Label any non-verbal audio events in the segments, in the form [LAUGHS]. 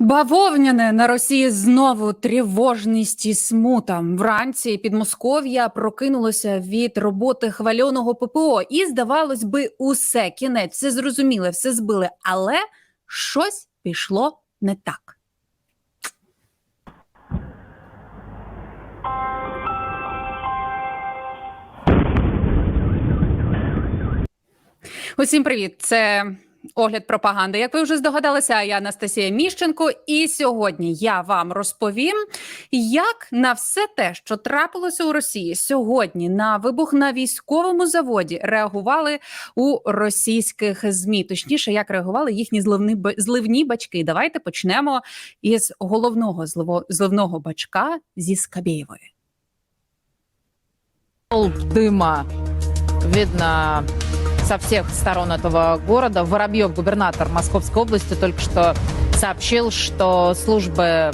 Бавовняне на Росії знову тривожність і смута. Вранці Підмосков'я прокинулося від роботи хвальоного ППО, і здавалось би, усе кінець, все зрозуміле, все збили, але щось пішло не так. Усім привіт! Це огляд пропаганди. Як ви вже здогадалися, я Анастасія Міщенко, і сьогодні я вам розповім, як на все те, що трапилося у Росії сьогодні, на вибух на військовому заводі, реагували у російських змі. Точніше, як реагували їхні зливні зливні бачки. Давайте почнемо із головного зливо- зливного бачка зі Скабєєвої. дыма видно со всех сторон этого города. Воробьев, губернатор Московской области, только что сообщил, что службы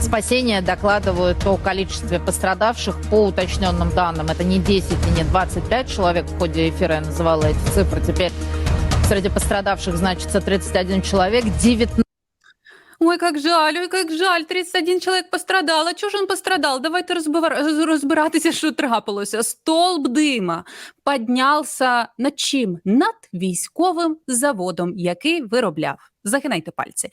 спасения докладывают о количестве пострадавших по уточненным данным. Это не 10 и не 25 человек. В ходе эфира я называла эти цифры. Теперь среди пострадавших значится 31 человек. 19 Ой, как жаль, ой, как жаль. 31 чоловік пострадав. А чого ж він пострадав? Давайте розбиратися, що [LAUGHS] трапилося. Столб дима піднявся над чим? Над військовим заводом, який виробляв. Загинайте пальці,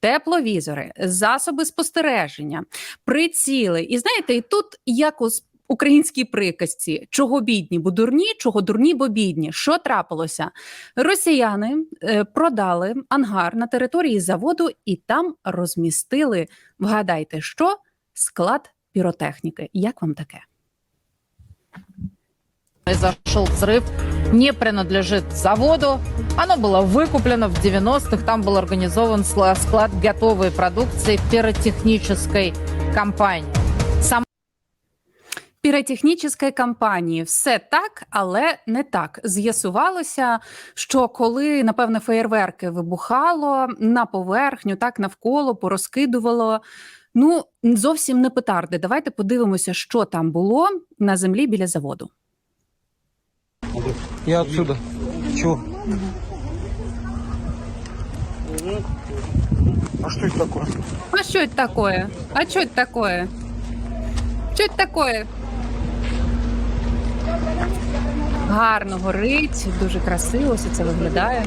тепловізори, засоби спостереження, приціли. І знаєте, і тут як у с- українській приказці: чого бідні, бо дурні, чого дурні, бо бідні. Що трапилося? Росіяни е, продали ангар на території заводу і там розмістили, вгадайте, що склад піротехніки. Як вам таке? произошел взрыв, не принадлежит заводу. Оно было выкуплено в 90-х. Там был организован сла- склад готовой продукции пиротехнической компании. Піротехнічної компанії все так, але не так. З'ясувалося, що коли, напевне, феєрверки вибухало на поверхню, так навколо порозкидувало. Ну, зовсім не петарди. Давайте подивимося, що там було на землі біля заводу. Я отсюда. Чего? А что это такое? А що це таке? А що це таке? Що це таке? Гарно горить, дуже красиво все це виглядає.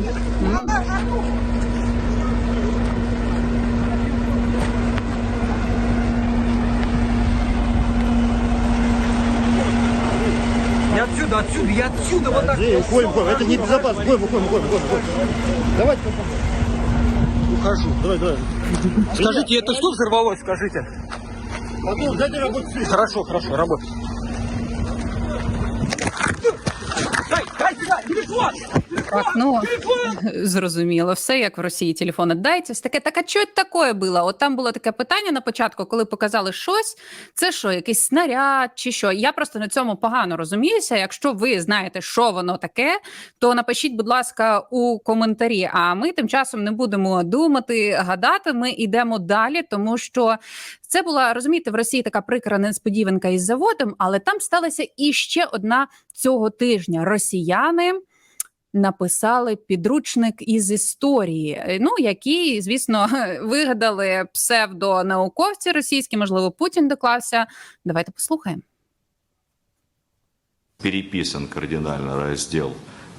Я отсюда, отсюда, я отсюда, вот так. Андрей, уходим, уходим. Это небезопасно. Уходим, уходим, уходим, уходим, уходим. Давайте. Ухожу. Давай, давай. Скажите, это что взорвалось, скажите? Потом дайте работать. Хорошо, хорошо, работай. Так, ну зрозуміло, все як в Росії телефон віддається. Таке, так а що це таке було? От там було таке питання на початку, коли показали щось. Це що, якийсь снаряд чи що? Я просто на цьому погано розуміюся. Якщо ви знаєте, що воно таке, то напишіть, будь ласка, у коментарі. А ми тим часом не будемо думати, гадати. Ми йдемо далі, тому що це була розумієте, в Росії така прикра несподіванка із заводом, але там сталася і ще одна цього тижня. Росіяни написали підручник із історії, е, ну які, звісно, [LAUGHS] вигадали псевдонауковці російські, можливо, Путін доклався. Давайте послухаємо. переписан кардинально раздел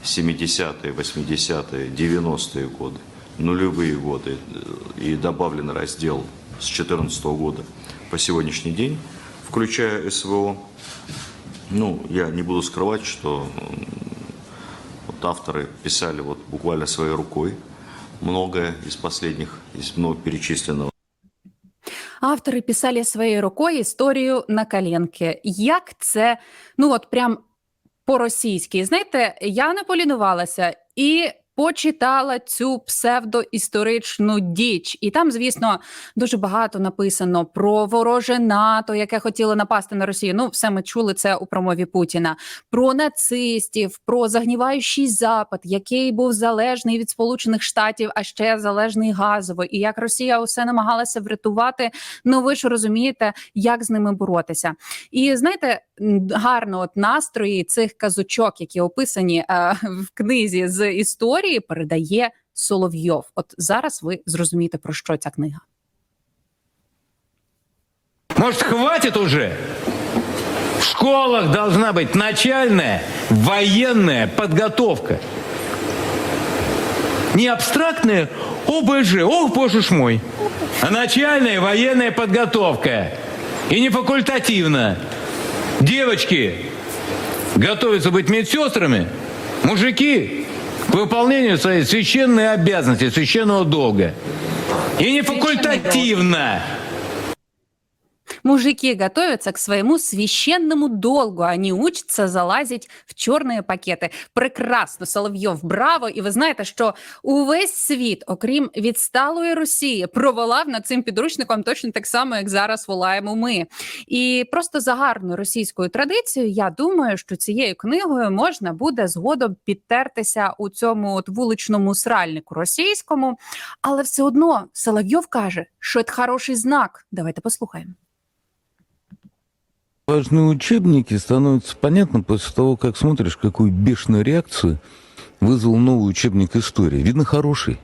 70-е, 80-е, 90-е годы, нулевые годы э, и добавлен раздел с 2014 года по сегодняшний день, включая СВО. Ну, я не буду скрывать, что м, вот авторы писали вот буквально своей рукой многое из последних, из много перечисленного. Автори писали своєю рукою історію на коленки. Як це ну от прям по-російськи? Знаєте, я не полінувалася і почитала цю псевдоісторичну діч. І там, звісно, дуже багато написано про вороже НАТО, яке хотіло напасти на Росію. Ну, все ми чули це у промові Путіна. Про нацистів, про загніваючий запад, який був залежний від Сполучених Штатів, а ще залежний газово, і як Росія усе намагалася врятувати. Ну ви ж розумієте, як з ними боротися. І знаєте, гарно от настрої цих казочок, які описані е, в книзі з історії, передає Соловйов. От зараз ви зрозумієте про що ця книга. Может, хватит уже? В школах должна быть начальная военная подготовка. Не абстрактная ОБЖ, ох, боже ж мой, а начальная военная подготовка. И не факультативно. Девочки готовятся быть медсестрами, мужики выполнению своей священной обязанности, священного долга. И не факультативно. Мужики готовятся к своему священному долгу. Они учатся залазить в чорні пакети. Прекрасно, Соловйов, браво! І ви знаєте, що увесь світ, окрім відсталої Росії, проволав над цим підручником точно так само, як зараз волаємо ми. І просто за гарною російською традицією, я думаю, що цією книгою можна буде згодом підтертися у цьому от вуличному сральнику російському. Але все одно Соловйов каже, що це хороший знак. Давайте послухаємо. Важные учебники становятся понятны после того, как смотришь, какую бешеную реакцию вызвал новый учебник истории. Видно, хороший.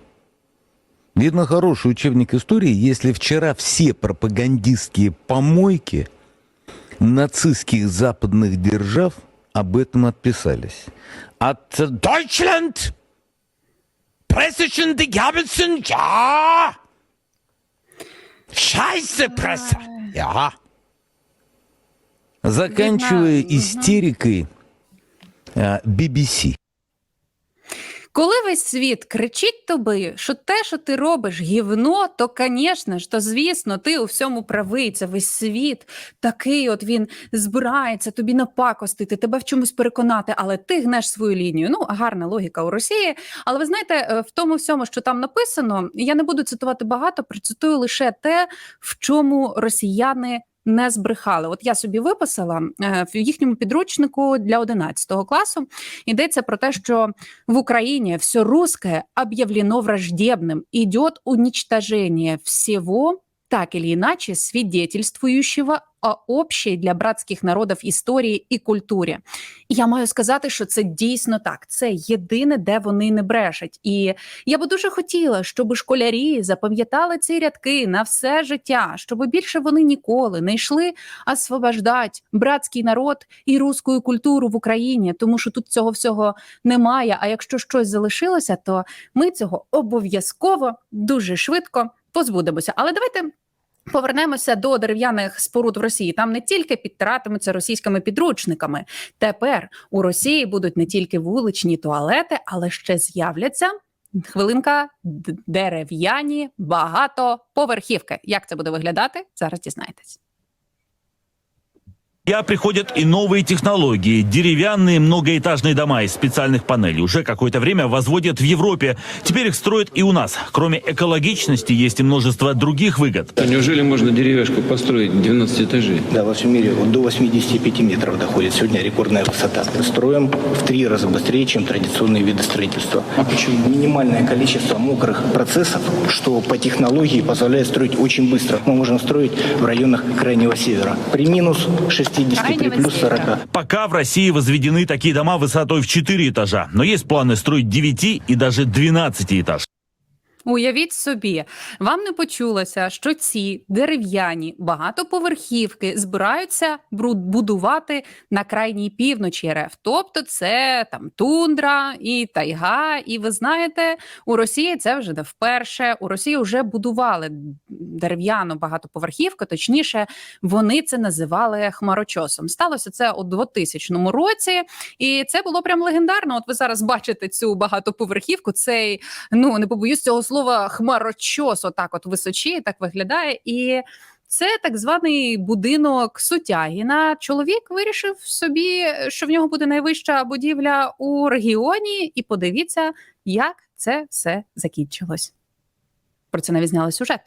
Видно, хороший учебник истории, если вчера все пропагандистские помойки нацистских западных держав об этом отписались. От Deutschland! Pressischen die Gabelsen, ja! Scheiße, Presse! Ja! Заканчивая истерикой BBC. Коли весь світ кричить тобі, що те, що ти робиш, гівно, то, звісно ж, то звісно, ти у всьому правий. Це весь світ такий, от він збирається тобі напакостити, тебе в чомусь переконати, але ти гнеш свою лінію. Ну, гарна логіка у Росії. Але ви знаєте, е, в тому всьому, що там написано, я не буду цитувати багато, процитую лише те, в чому росіяни. Не збрехали. От я собі виписала е, в їхньому підручнику для 11 класу. Йдеться про те, що в Україні все русське об'явлено враждебним, Идет уничтожение всего, так или иначе, свидетельствующего общій для братських народів історії і культурі. І я маю сказати, що це дійсно так. Це єдине, де вони не брешуть. І я би дуже хотіла, щоб школярі запам'ятали ці рядки на все життя, щоб більше вони ніколи не йшли освобождати братський народ і руську культуру в Україні, тому що тут цього всього немає. А якщо щось залишилося, то ми цього обов'язково дуже швидко позбудемося. Але давайте. Повернемося до дерев'яних споруд в Росії. Там не тільки підтиратимуться російськими підручниками. Тепер у Росії будуть не тільки вуличні туалети, але ще з'являться хвилинка дерев'яні багатоповерхівки. Як це буде виглядати? Зараз дізнаєтесь. Я приходят и новые технологии. Деревянные многоэтажные дома из специальных панелей уже какое-то время возводят в Европе. Теперь их строят и у нас. Кроме экологичности есть и множество других выгод. А неужели можно деревяшку построить 12 этажей? Да, во всем мире до 85 метров доходит. Сегодня рекордная высота. Строим в три раза быстрее, чем традиционные виды строительства. А почему? Минимальное количество мокрых процессов, что по технологии позволяет строить очень быстро. Мы можем строить в районах Крайнего Севера. При минус 6 53 плюс 40. Пока в России возведены такие дома высотой в 4 этажа, но есть планы строить 9 и даже 12 этаж. Уявіть собі, вам не почулося, що ці дерев'яні багатоповерхівки збираються будувати на крайній півночі РФ. Тобто це там тундра і тайга. І ви знаєте, у Росії це вже не вперше. У Росії вже будували дерев'яну багатоповерхівку. Точніше, вони це називали хмарочосом. Сталося це у 2000 році, і це було прям легендарно. От ви зараз бачите цю багатоповерхівку. Цей ну не побоюсь цього слова хмарочос, отак от височіє, так виглядає. І це так званий будинок Сутягіна. Чоловік вирішив собі, що в нього буде найвища будівля у регіоні, і подивіться, як це все закінчилось. Про це навіть зняли сюжет.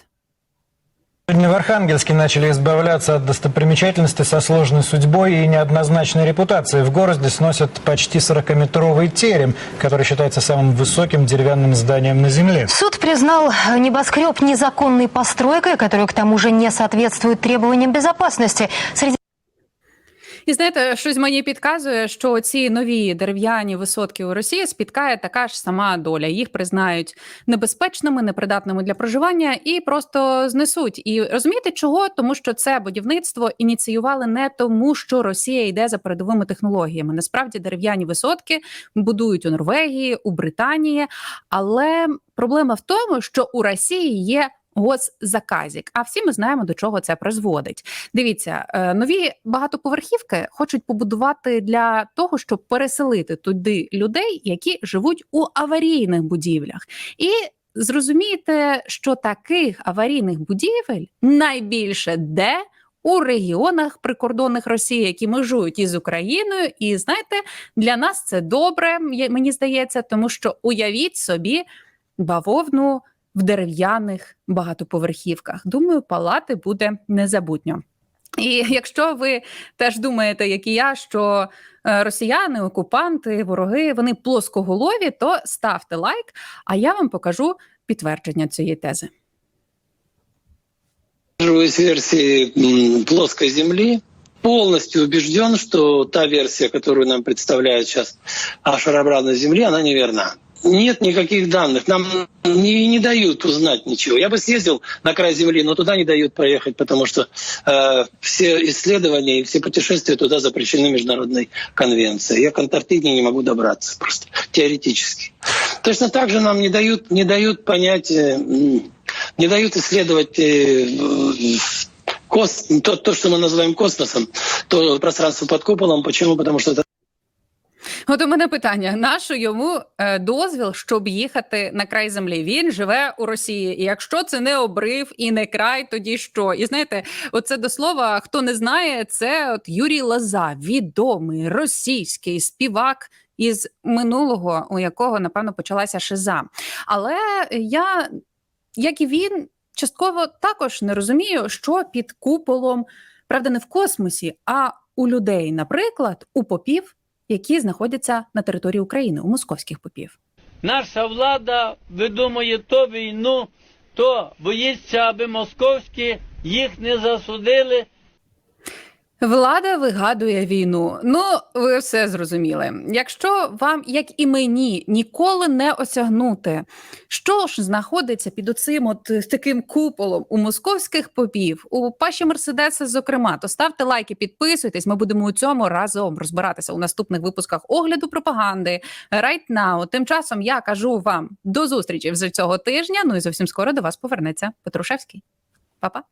Сегодня в Архангельске начали избавляться от достопримечательностей со сложной судьбой и неоднозначной репутацией. В городе сносят почти 40-метровый терем, который считается самым высоким деревянным зданием на земле. Суд признал небоскреб незаконной постройкой, которая к тому же не соответствует требованиям безопасности. Среди І знаєте, щось мені підказує, що ці нові дерев'яні висотки у Росії спіткає така ж сама доля. Їх признають небезпечними, непридатними для проживання і просто знесуть. І розумієте, чого? Тому що це будівництво ініціювали не тому, що Росія йде за передовими технологіями. Насправді дерев'яні висотки будують у Норвегії, у Британії, але проблема в тому, що у Росії є. Госзаказік, а всі ми знаємо до чого це призводить. Дивіться, е, нові багатоповерхівки хочуть побудувати для того, щоб переселити туди людей, які живуть у аварійних будівлях, і зрозумієте, що таких аварійних будівель найбільше де. У регіонах прикордонних Росії, які межують із Україною, і знаєте, для нас це добре, мені здається, тому що уявіть собі бавовну в дерев'яних багатоповерхівках. Думаю, палати буде незабутньо. І якщо ви теж думаєте, як і я, що е, росіяни, окупанти, вороги вони плоскоголові, то ставте лайк, а я вам покажу підтвердження цієї тези. Придерживаюсь версии плоской Земли. Полностью убежден, что та версия, которую нам представляют сейчас о шарообразной Земле, она неверна. Нет никаких данных. Нам не, не дают узнать ничего. Я бы съездил на край Земли, но туда не дают проехать, потому что э, все исследования и все путешествия туда запрещены международной конвенцией. Я к Антарктиде не могу добраться просто теоретически. Точно так же нам не дают, не дают понять, э, не дают исследовать э, в- кос, то, то, что мы называем космосом, то пространство под куполом. Почему? Потому что это От у мене питання: нащо йому е, дозвіл, щоб їхати на край землі? Він живе у Росії. І якщо це не обрив і не край, тоді що? І знаєте, оце до слова, хто не знає, це от Юрій Лоза, відомий російський співак. Із минулого, у якого напевно почалася шиза. Але я, як і він, частково також не розумію, що під куполом, правда, не в космосі, а у людей, наприклад, у попів, які знаходяться на території України, у московських попів. Наша влада видумує то війну, то боїться, аби московські їх не засудили. Влада вигадує війну. Ну, ви все зрозуміли. Якщо вам, як і мені, ніколи не осягнути, що ж знаходиться під оцим от е, таким куполом у московських попів, у паші Мерседеса, зокрема, то ставте лайки, підписуйтесь. Ми будемо у цьому разом розбиратися у наступних випусках огляду пропаганди. Right now. Тим часом я кажу вам до зустрічі вже цього тижня. Ну і зовсім скоро до вас повернеться Петрушевський. Па-па.